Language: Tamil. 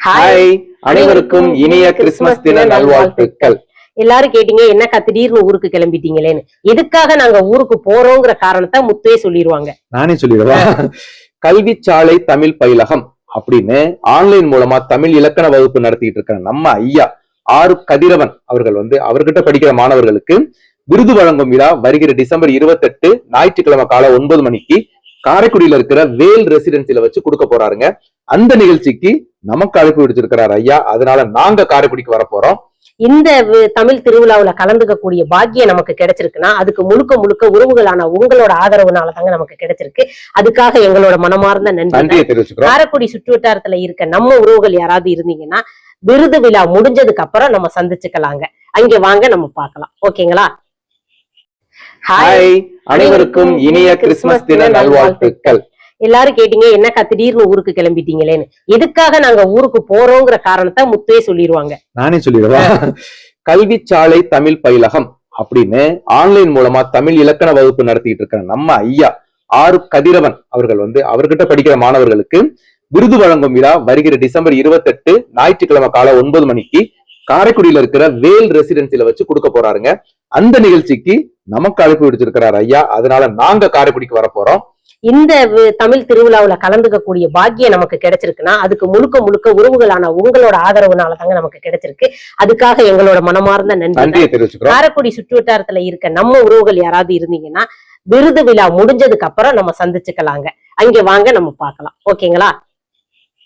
ஹாய் அனைவருக்கும் இனிய கிறிஸ்துமஸ் தின நல்வாழ்த்துக்கள். எல்லாரும் கேட்டீங்க என்னக்கா திடீர்னு ஊருக்கு கிளம்பிட்டீங்களேன்னு? எதுக்காக நாங்க ஊருக்கு போறோங்கிற காரணத்தை முத்தே சொல்லிடுவாங்க நானே சொல்லிடுவா கல்வி சாலை தமிழ் பயிலகம் அப்படின்னு ஆன்லைன் மூலமா தமிழ் இலக்கண வகுப்பு நடத்திட்டு இருக்கிற நம்ம ஐயா ஆறு கதிரவன் அவர்கள் வந்து அவர்கிட்ட படிக்கிற மாணவர்களுக்கு விருது வழங்கும் விழா வருகிற டிசம்பர் இருபத்தெட்டு ஞாயிற்றுக்கிழமை காலை ஒன்பது மணிக்கு காரைக்குடியில இருக்கிற வேல் ரெசிடென்சில வச்சு கொடுக்க போறாருங்க. அந்த நிகழ்ச்சிக்கு நமக்கு அழைப்பு விடுச்சிருக்கிறார் ஐயா. அதனால நாங்க காரைக்குடிக்கு வர போறோம். இந்த தமிழ் திருவிழாவுல கலந்துக்க கூடிய பாக்கியம் நமக்கு கிடைச்சிருக்குன்னா அதுக்கு முழுக்க முழுக்க உறவுகளான உங்களோட ஆதரவுனால தாங்க நமக்கு கிடைச்சிருக்கு. அதுக்காக எங்களோட மனமார்ந்த நன்றி காரைக்குடி சுற்றுவட்டாரத்துல இருக்க நம்ம உறவுகள் யாராவது இருந்தீங்கன்னா விருது விழா முடிஞ்சதுக்கு அப்புறம் நம்ம சந்திச்சுக்கலாங்க. அங்க வாங்க நம்ம பார்க்கலாம். ஓகேங்களா? ஹாய் அனைவருக்கும் இனிய கிறிஸ்துமஸ் தின நல்வாழ்த்துக்கள். எல்லாரும் கேட்டீங்க என்னக்கா திடீர்னு ஊருக்கு கிளம்பிட்டீங்களேன்னு? எதுக்காக நாங்க ஊருக்கு போறோங்கிற காரணத்தை முத்தே சொல்லிடுவாங்க நானே சொல்லிடுவா கல்வி சாலை தமிழ் பயிலகம் அப்படின்னு ஆன்லைன் மூலமா தமிழ் இலக்கண வகுப்பு நடத்திட்டு இருக்கிற நம்ம ஐயா ஆறு கதிரவன் அவர்கள் வந்து அவர்கிட்ட படிக்கிற மாணவர்களுக்கு விருது வழங்கும் விழா வருகிற டிசம்பர் இருபத்தெட்டு ஞாயிற்றுக்கிழமை காலை ஒன்பது மணிக்கு காரைக்குடியில இருக்கிற வேல் ரெசிடென்சில வச்சு கொடுக்க போறாருங்க. அந்த நிகழ்ச்சிக்கு நமக்கு அழைப்பு விடுச்சிருக்கிறார் ஐயா. அதனால நாங்க காரைக்குடிக்கு வர போறோம். இந்த தமிழ் திருவிழாவுல கலந்துக்க கூடிய பாக்கியம் நமக்கு கிடைச்சிருக்குன்னா அதுக்கு முழுக்க முழுக்க உறவுகளான உங்களோட ஆதரவுனால தாங்க நமக்கு கிடைச்சிருக்கு. அதுக்காக எங்களோட மனமார்ந்த நன்றி காரைக்குடி சுற்றுவட்டாரத்துல இருக்க நம்ம உறவுகள் யாராவது இருந்தீங்கன்னா விருது விழா முடிஞ்சதுக்கு அப்புறம் நம்ம சந்திச்சுக்கலாங்க. அங்க வாங்க நம்ம பார்க்கலாம். ஓகேங்களா?